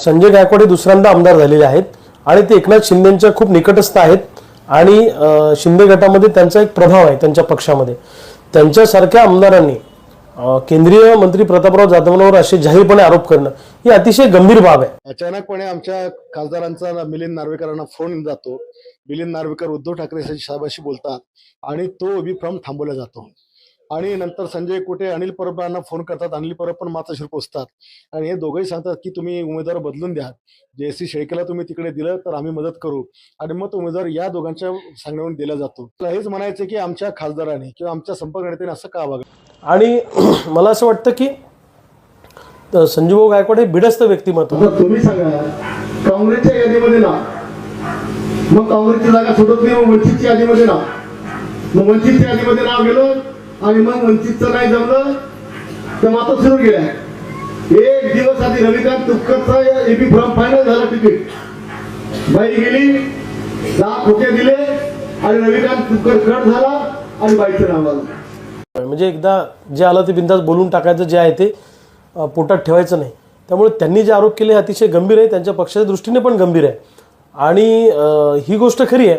संजय गायकवाड हे दुसऱ्यांदा आमदार झालेले आहेत आणि ते एकनाथ शिंदेच्या खूप निकटस्थ आहेत आणि शिंदे गटामध्ये त्यांचा एक प्रभाव आहे त्यांच्या पक्षामध्ये. त्यांच्यासारख्या आमदारांनी केंद्रीय मंत्री प्रतापराव जाधवांवर असे जाहीरपणे आरोप करणं ही अतिशय गंभीर बाब आहे. अचानकपणे आमच्या खासदारांचा मिलिंद नार्वेकरांना फोन जातो. मिलिंद नार्वेकर उद्धव ठाकरे साहेबांशी बोलतात आणि तो बी थांबवला जातो. आणि नंतर संजय कुटे अनिल परबांना फोन करतात अनिल परब पण मातोश्री पोचतात. आणि हे दोघंही सांगतात की तुम्ही उमेदवार बदलून द्या. जे सी शेळकेला तुम्ही तिकडे दिलं तर आम्ही मदत करू. आणि मग तो उमेदवार या दोघांच्या सांगण्यावरून दिला जातो. तर हेच म्हणायचं की आमच्या खासदाराने किंवा आमच्या संपर्क नेत्याने असं का वागलं? आणि मला असं वाटतं की अं, संजूभाऊ गायकवाड हे बिडस्त व्यक्तिमत्व. तुम्ही सांगा काँग्रेसच्या यादीमध्ये ना मग काँग्रेसची जागा सोडत नाही मग वंचितच्या यादीमध्ये ना. मग वंचितच्या यादीमध्ये नाव गेलं आणि मग वंचितचं नाही जमलं तर माता सुरू गेल्या एक दिवस आधी रविकांत तुपकरचा एबी फॉर्म फायनल झाला तिकीट. बाई गेली दहा खोके दिले आणि रविकांत तुपकर कट झाला आणि बाईचं नाव आलं. म्हणजे एकदा जे आलं ते बिंदास बोलून टाकायचं जे आहे ते पोटात ठेवायचं नाही. त्यामुळे त्यांनी जे आरोप केले अतिशय गंभीर आहे त्यांच्या पक्षाच्या दृष्टीने पण गंभीर आहे. आणि ही गोष्ट खरी आहे.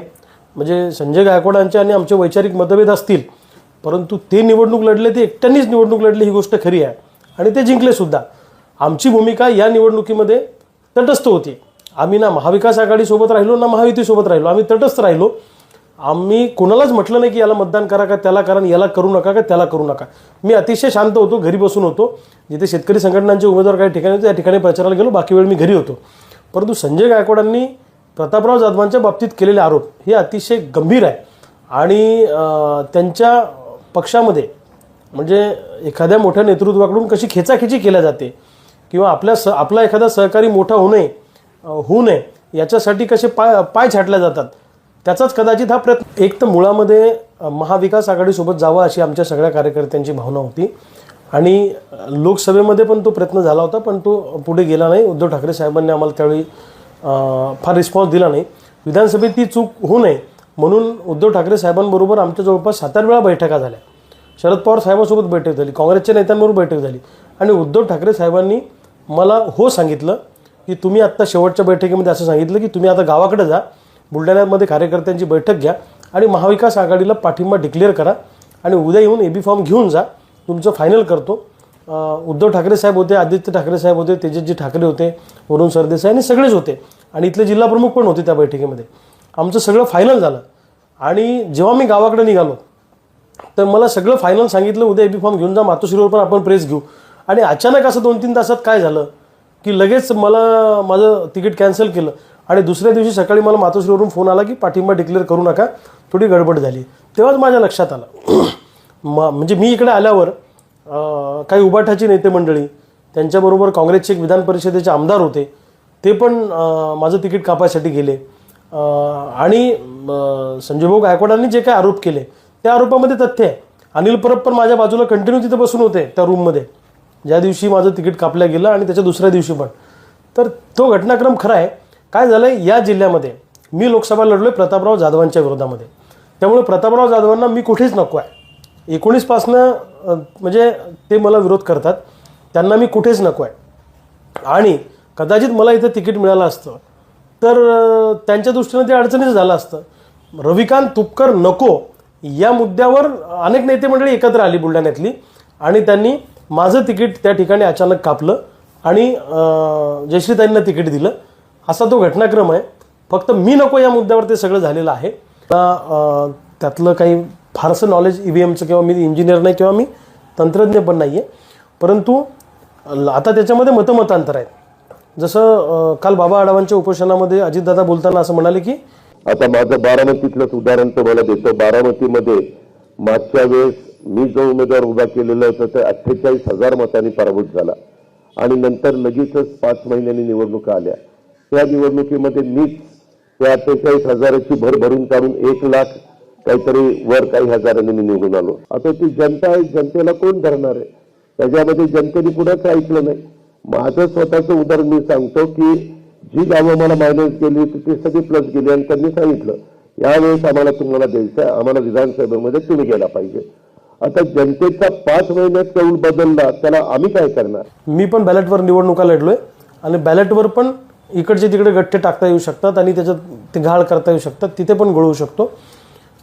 म्हणजे संजय गायकवाडांचे आणि आमचे वैचारिक मतभेद असतील परंतु ते निवडणूक लढले ते एकट्यानेच निवडणूक लढली ही गोष्ट खरी आहे. आणि ते जिंकले सुद्धा. आमची भूमिका या निवडणुकीमध्ये तटस्थ होती. आम्ही ना महाविकास आघाडीसोबत राहिलो ना महायुतीसोबत राहिलो. आम्ही तटस्थ राहिलो. आम्ही कोणालाच म्हटलं नाही की याला मतदान करा का त्याला कारण याला करू नका का त्याला करू नका. मी अतिशय शांत होतो घरी बसून होतो. जिथे शेतकरी संघटनांचे उमेदवार काही ठिकाणी होते त्या ठिकाणी प्रचाराला गेलो. बाकी वेळ मी घरी होतो. परंतु संजय गायकवाडांनी प्रतापराव जाधवांच्या बाबतीत केलेले आरोप हे अतिशय गंभीर आहे. आणि त्यांच्या पक्षामध्ये म्हणजे एखाद्या मोठ्या नेतृत्वाकडून कशी खेचाखेची केल्या जाते किंवा आपल्या स आपला एखादा सहकारी मोठा होऊ नये होऊ नये याच्यासाठी कसे पाय पाय छाटल्या जातात त्याचाच कदाचित हा प्रयत्न. एक तर मुळामध्ये महाविकास आघाडीसोबत जावं अशी आमच्या सगळ्या कार्यकर्त्यांची भावना होती. आणि लोकसभेमध्ये पण तो प्रयत्न झाला होता पण तो पुढे गेला नाही. उद्धव ठाकरे साहेबांनी आम्हाला त्यावेळी फार रिस्पॉन्स दिला नाही. विधानसभेत ती चूक होऊ नये म्हणून उद्धव ठाकरे साहेबांबरोबर आमच्या जवळपास सात आठ वेळा बैठका झाल्या. शरद पवार साहेबांसोबत बैठक झाली काँग्रेसच्या नेत्यांबरोबर बैठक झाली. आणि उद्धव ठाकरे साहेबांनी मला हो सांगितलं की तुम्ही आत्ता शेवटच्या बैठकीमध्ये असं सांगितलं की तुम्ही आता गावाकडे जा बुलढाण्यामध्ये कार्यकर्त्यांची बैठक घ्या आणि महाविकास आघाडीला पाठिंबा डिक्लेअर करा आणि उद्या येऊन ए बी फॉर्म घेऊन जा तुमचं फायनल करतो. उद्धव ठाकरे साहेब होते आदित्य ठाकरे साहेब होते तेजसजी ठाकरे होते वरुण सरदेसाई आणि सगळेच होते. आणि इथले जिल्हाप्रमुख पण होते त्या बैठकीमध्ये. आमचं सगळं फायनल झालं. आणि जेव्हा मी गावाकडे निघालो तर मला सगळं फायनल सांगितलं उद्या ए बी फॉर्म घेऊन जा मातोश्रीवर पण आपण प्रेस घेऊ. आणि अचानक असं दोन तीन तासात काय झालं? की लगेच मला माझं तिकीट कॅन्सल केलं. आणि दुसऱ्या दिवशी सकाळी मला मातोश्रीवरून फोन आला की पाठिंबा डिक्लेअर करू नका थोडी गडबड झाली. तेव्हाच माझ्या लक्षात आलं. म म्हणजे मी इकडे आल्यावर काही उबाठाची नेते मंडळी त्यांच्याबरोबर काँग्रेसचे एक विधान परिषदेचे आमदार होते ते पण माझं तिकीट कापायसाठी गेले. आणि संजयभाऊ गायकवाडांनी जे काही आरोप केले त्या आरोपामध्ये तथ्य आहे. अनिल परब पण माझ्या बाजूला कंटिन्यू तिथे बसून होते त्या रूममध्ये ज्या दिवशी माझं तिकीट कापलं गेलं आणि त्याच्या दुसऱ्या दिवशी पण. तर तो घटनाक्रम खरा आहे. काय झालं या जिल्ह्यामध्ये मी लोकसभा लढलो आहे प्रतापराव जाधवांच्या विरोधामध्ये. त्यामुळे प्रतापराव जाधवांना मी कुठेच नको आहे. एकोणीसपासनं म्हणजे ते मला विरोध करतात. त्यांना मी कुठेच नको आहे. आणि कदाचित मला इथं तिकीट मिळालं असतं तर त्यांच्या दृष्टीनं ते अडचणीचं झालं असतं. रविकांत तुपकर नको या मुद्द्यावर अनेक नेते मंडळी एकत्र आली बुलढाण्यातली आणि त्यांनी माझं तिकीट त्या ठिकाणी अचानक कापलं आणि जयश्रीताईंना तिकीट दिलं. असा तो घटनाक्रम आहे. फक्त मी नको या मुद्द्यावर ते सगळं झालेलं आहे. त्यातलं काही फारसं नॉलेज ई व्ही एमचं किंवा मी इंजिनियर नाही किंवा मी तंत्रज्ञ पण नाही आहे परंतु आता त्याच्यामध्ये मतमतांतर आहेत जसं काल बाबा आढावांच्या उपोषणामध्ये अजितदादा बोलताना असं म्हणाले की आता माझं बारामतीतलंच उदाहरण तुम्हाला देतो. बारामतीमध्ये मागच्या वेळेस मी जो उमेदवार उभा केलेला होता ते अठ्ठेचाळीस हजार मतांनी पराभूत झाला. आणि नंतर लगेचच पाच महिन्यांनी निवडणुका आल्या. त्या निवडणुकीमध्ये मीच त्या अठ्ठेचाळीस हजाराची भर भरून काढून एक लाख काहीतरी वर काही हजारांनी मी निवडून आलो. आता ती जनता आहे जनतेला कोण धरणार आहे? त्याच्यामध्ये जनतेने कुणाच ऐकलं नाही. माझं स्वतःचं उदाहरण मी सांगतो की जी गावं मला मायनस केली होती ती सगळी प्लस गेली आणि त्यांनी सांगितलं यावेळेस आम्हाला तुम्हाला द्यायचं आहे आम्हाला विधानसभेमध्ये तुम्ही गेला पाहिजे. आता जनतेचा पाच महिन्यात कौल बदलला त्याला आम्ही काय करणार? मी पण बॅलेटवर निवडणुका लढलोय आणि बॅलेटवर पण इकडचे तिकडे गठ्ठे टाकता येऊ शकतात आणि त्याच्यात ते घाळ करता येऊ शकतात तिथे पण गळू शकतो.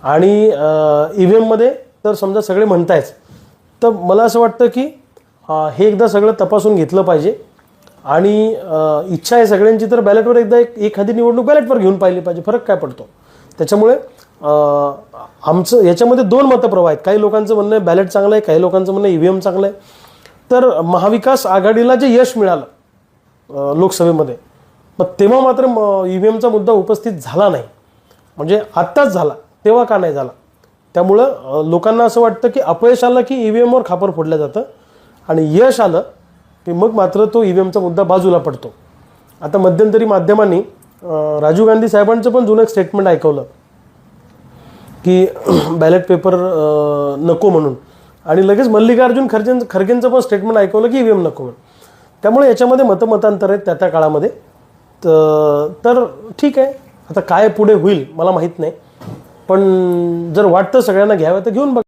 आणि ई व्ही एममध्ये तर समजा सगळे म्हणतायच तर मला असं वाटतं की हे एकदा सगळं तपासून घेतलं पाहिजे. आणि इच्छा आहे सगळ्यांची तर बॅलेटवर एकदा एक एखादी निवडणूक बॅलेटवर घेऊन पाहिली पाहिजे. फरक काय पडतो? त्याच्यामुळे आमचं याच्यामध्ये दोन मतप्रवाह आहेत. काही लोकांचं म्हणणं आहे बॅलेट चांगलं आहे काही लोकांचं म्हणणं आहे ई व्ही एम चांगलं आहे. तर महाविकास आघाडीला जे यश मिळालं लोकसभेमध्ये मग तेव्हा मात्र ई व्ही एमचा मुद्दा उपस्थित झाला नाही. म्हणजे आत्ताच झाला तेव्हा का नाही झाला? त्यामुळं लोकांना असं वाटतं की अपयश आलं की ई व्ही एमवर खापर फोडलं जातं. आणि यश आलं की मग मात्र तो ई व्ही एमचा मुद्दा बाजूला पडतो. आता मध्यंतरी माध्यमांनी राजीव गांधी साहेबांचं पण जुनं एक स्टेटमेंट ऐकवलं की बॅलेट पेपर नको म्हणून. आणि लगेच मल्लिकार्जुन खरगे खरगेंचं पण स्टेटमेंट ऐकवलं की ई व्ही एम नको म्हणून. त्यामुळे याच्यामध्ये मतमतांतर आहेत त्या त्या काळामध्ये तर ठीक आहे. आता काय पुढे होईल मला माहीत नाही. पण जर वाटतं सगळ्यांना घ्यावं तर घेऊन बघा.